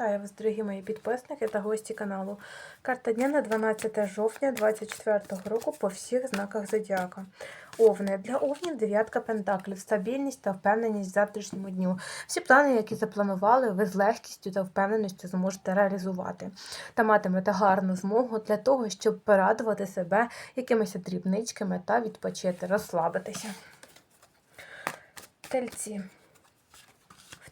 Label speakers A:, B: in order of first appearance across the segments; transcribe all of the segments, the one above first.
A: Вітаю вас, дорогі мої підписники та гості каналу. Карта дня на 12 жовтня 2024 року по всіх знаках зодіака. Овни. Для овнів дев'ятка пентаклів, стабільність та впевненість в завтрашньому дню. Всі плани, які запланували, ви з легкістю та впевненістю зможете реалізувати та матимете гарну змогу для того, щоб порадувати себе якимись дрібничками та відпочити, розслабитися. Тельці.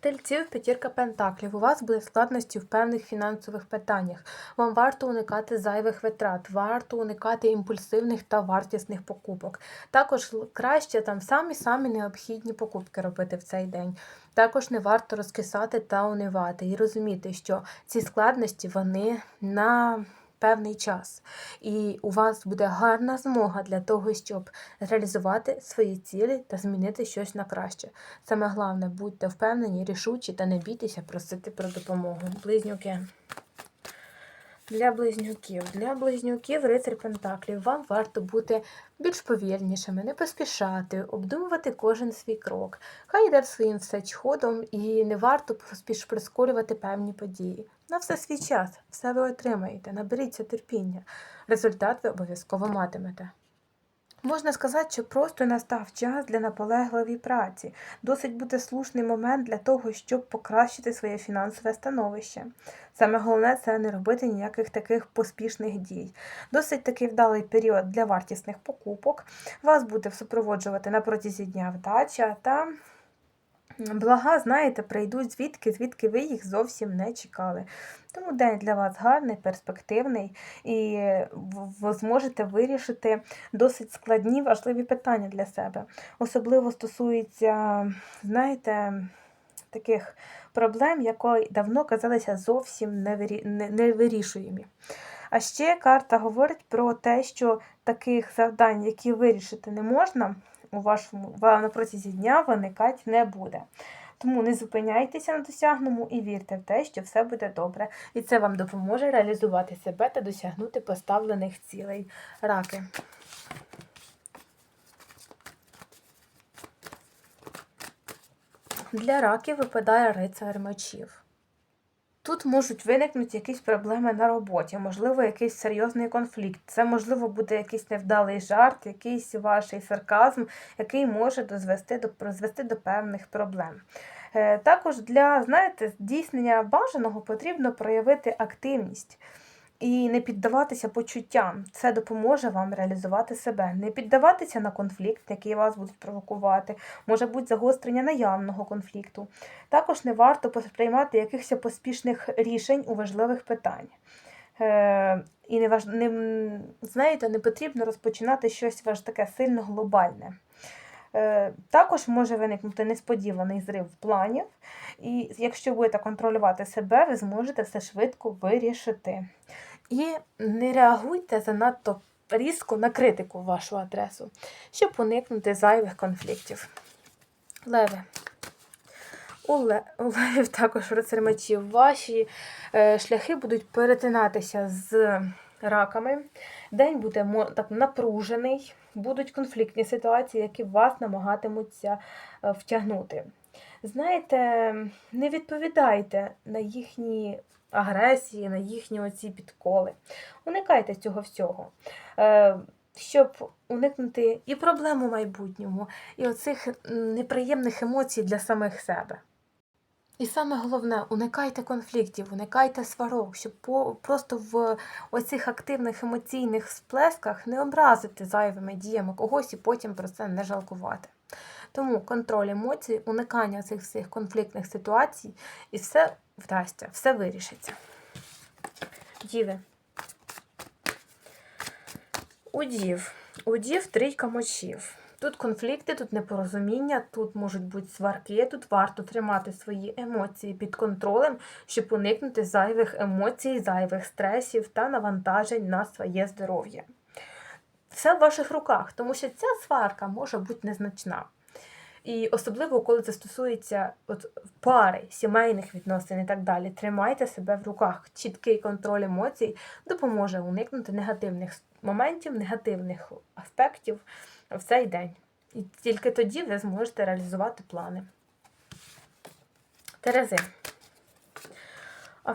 A: Тельців п'ятірка пентаклів. У вас буде складності в певних фінансових питаннях. Вам варто уникати зайвих витрат, варто уникати імпульсивних та вартісних покупок. Також краще там самі-самі необхідні покупки робити в цей день. Також не варто розкисати та унивати і розуміти, що ці складності вони на певний час. І у вас буде гарна змога для того, щоб реалізувати свої цілі та змінити щось на краще. Саме головне, будьте впевнені, рішучі та не бійтеся просити про допомогу. Близнюки. Для близнюків. Для близнюків рицар Пентаклів. Вам варто бути більш повільнішими, не поспішати, обдумувати кожен свій крок. Хай йде своїм все ходом і не варто прискорювати певні події. На все свій час, все ви отримаєте, наберіться терпіння. Результат ви обов'язково матимете. Можна сказати, що просто настав час для наполегливої праці. Досить буде слушний момент для того, щоб покращити своє фінансове становище. Саме головне це не робити ніяких таких поспішних дій. Досить такий вдалий період для вартісних покупок. Вас буде супроводжувати на протязі дня вдача та блага, знаєте, прийдуть звідки, звідки ви їх зовсім не чекали. Тому день для вас гарний, перспективний, і ви зможете вирішити досить складні, важливі питання для себе. Особливо стосується, знаєте, таких проблем, які давно казалися зовсім не- невирішуємі. А ще карта говорить про те, що таких завдань, які вирішити не можна, у вашому на протязі дня виникати не буде. Тому не зупиняйтеся на досягному і вірте в те, що все буде добре. І це вам допоможе реалізувати себе та досягнути поставлених цілей. Раки. Для раків випадає рицар мечів. Тут можуть виникнути якісь проблеми на роботі, можливо, якийсь серйозний конфлікт. Це, можливо, буде якийсь невдалий жарт, якийсь ваш сарказм, який може дозвести до, призвести до певних проблем. Е, Також для, знаєте, здійснення бажаного потрібно проявити активність і не піддаватися почуттям. Це допоможе вам реалізувати себе. Не піддаватися на конфлікт, який вас будуть провокувати, може бути загострення наявного конфлікту. Також не варто приймати якихось поспішних рішень у важливих питаннях. Е, і не, важ... не, знаєте, не потрібно розпочинати щось важ таке сильно глобальне. Е, Також може виникнути несподіваний зрив планів, і якщо будете контролювати себе, ви зможете все швидко вирішити. І не реагуйте занадто різко на критику в вашу адресу, щоб уникнути зайвих конфліктів. Леви. У ле- у левів також рицар мечів. Ваші е, шляхи будуть перетинатися з раками. День буде так напружений, будуть конфліктні ситуації, які вас намагатимуться е, втягнути. Знаєте, не відповідайте на їхні агресії, на їхні оці підколи. Уникайте цього всього. Е, щоб уникнути і проблем у майбутньому, і оцих неприємних емоцій для самих себе. І саме головне, уникайте конфліктів, уникайте сварок, щоб просто в оцих активних емоційних сплесках не образити зайвими діями когось і потім про це не жалкувати. Тому контроль емоцій, уникання цих всіх конфліктних ситуацій, і все вдасться, все вирішиться. Діви. У дів. Трійка мочів. Тут конфлікти, тут непорозуміння, тут можуть бути сварки, тут варто тримати свої емоції під контролем, щоб уникнути зайвих емоцій, зайвих стресів та навантажень на своє здоров'я. Все в ваших руках, тому що ця сварка може бути незначна. І особливо, коли це стосується от, пари, сімейних відносин і так далі. Тримайте себе в руках. Чіткий контроль емоцій допоможе уникнути негативних моментів, негативних аспектів в цей день. І тільки тоді ви зможете реалізувати плани. Терези. А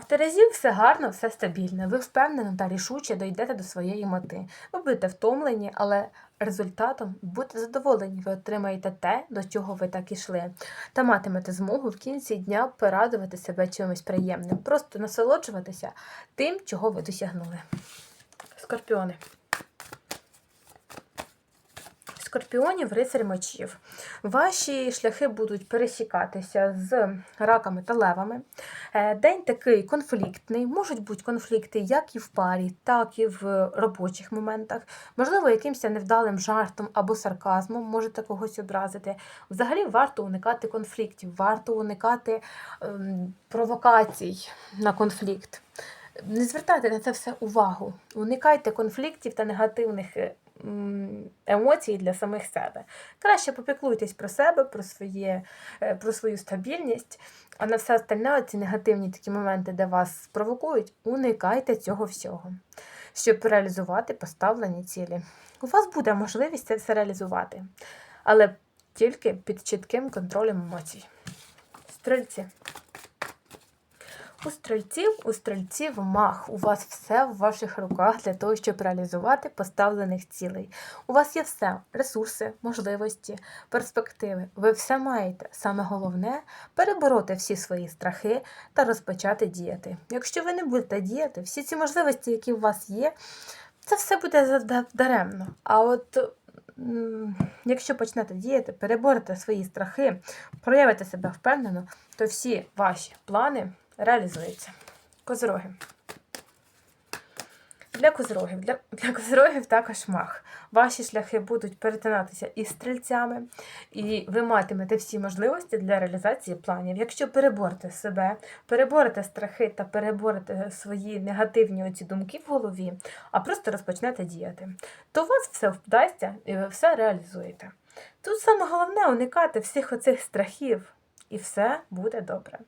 A: все гарно, все стабільно. Ви впевнено та рішуче дійдете до своєї мети. Ви будете втомлені, але результатом будете задоволені. Ви отримаєте те, до чого ви так ішли. Та матимете змогу в кінці дня порадувати себе чимось приємним. Просто насолоджуватися тим, чого ви досягнули. Скорпіони. Скорпіонів рицарь мечів. Ваші шляхи будуть пересікатися з раками та левами. Е, День такий конфліктний. Можуть бути конфлікти як і в парі, так і в робочих моментах. Можливо, якимось невдалим жартом або сарказмом можете когось образити. Взагалі варто уникати конфліктів, варто уникати ем, провокацій на конфлікт. Не звертайте на це все увагу. Уникайте конфліктів та негативних е, емоцій для самих себе. Краще попіклуйтесь про себе, про, своє, е, про свою стабільність, а на все остальне, ці негативні такі моменти, де вас провокують, уникайте цього всього, щоб реалізувати поставлені цілі. У вас буде можливість це все реалізувати, але тільки під чітким контролем емоцій. Стрільці. У стрільців, у стрільців мах. У вас все в ваших руках для того, щоб реалізувати поставлених цілей. У вас є все: ресурси, можливості, перспективи. Ви все маєте. Саме головне перебороти всі свої страхи та розпочати діяти. Якщо ви не будете діяти, всі ці можливості, які у вас є, це все буде даремно. А от якщо почнете діяти, переборете свої страхи, проявите себе впевнено, то всі ваші плани реалізуються. Козороги. Для козорогів, для, для козорогів також мах. Ваші шляхи будуть перетинатися із стрільцями, і ви матимете всі можливості для реалізації планів. Якщо переборете себе, переборете страхи та переборете свої негативні оці думки в голові, а просто розпочнете діяти, то у вас все вдасться і ви все реалізуєте. Тут саме головне уникати всіх оцих страхів, і все буде добре.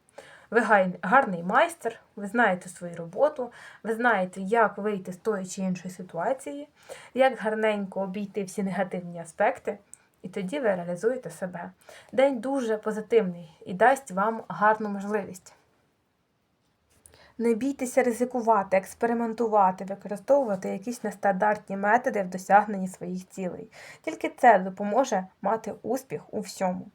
A: Ви гарний майстер, ви знаєте свою роботу, ви знаєте, як вийти з тої чи іншої ситуації, як гарненько обійти всі негативні аспекти, і тоді ви реалізуєте себе. День дуже позитивний і дасть вам гарну можливість. Не бійтеся ризикувати, експериментувати, використовувати якісь нестандартні методи в досягненні своїх цілей. Тільки це допоможе мати успіх у всьому.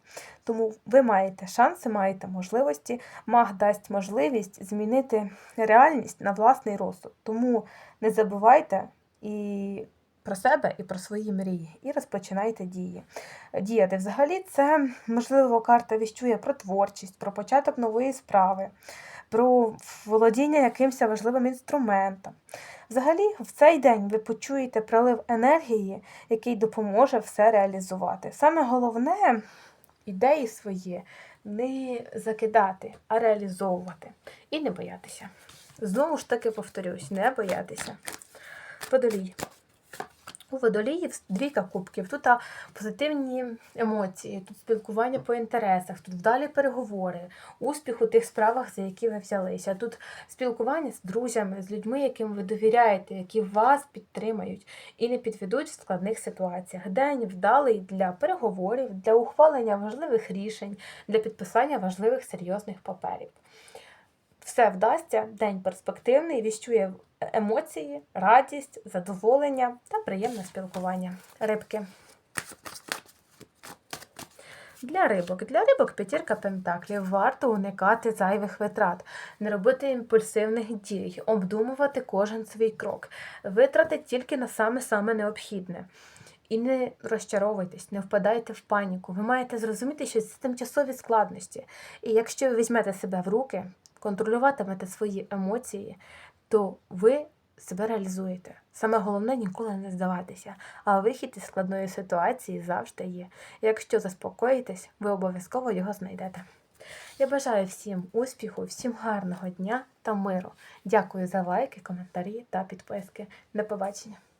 A: Тому ви маєте шанси, маєте можливості, маг дасть можливість змінити реальність на власний розсуд. Тому не забувайте і про себе, і про свої мрії, і розпочинайте дії. Діяти взагалі це, можливо, карта віщує про творчість, про початок нової справи, про володіння якимось важливим інструментом. Взагалі, в цей день ви почуєте прилив енергії, який допоможе все реалізувати. Саме головне ідеї свої не закидати, а реалізовувати. І не боятися. Знову ж таки повторюсь, не боятися. Водолій. У водоліїв двійка кубків. Тут позитивні емоції, тут спілкування по інтересах, тут вдалі переговори, успіх у тих справах, за які ви взялися. Тут спілкування з друзями, з людьми, яким ви довіряєте, які вас підтримають і не підведуть в складних ситуаціях. День вдалий для переговорів, для ухвалення важливих рішень, для підписання важливих серйозних паперів. Все вдасться, день перспективний, віщує емоції, радість, задоволення та приємне спілкування. Рибки. Для рибок. Для рибок п'ятірка пентаклів. Варто уникати зайвих витрат, не робити імпульсивних дій, обдумувати кожен свій крок, витрати тільки на саме-саме необхідне. І не розчаровуйтесь, не впадайте в паніку. Ви маєте зрозуміти, що це тимчасові складності. І якщо ви візьмете себе в руки, контролюватимете свої емоції, то ви себе реалізуєте. Саме головне ніколи не здаватися, а вихід із складної ситуації завжди є. Якщо заспокоїтесь, ви обов'язково його знайдете. Я бажаю всім успіху, всім гарного дня та миру. Дякую за лайки, коментарі та підписки. До побачення!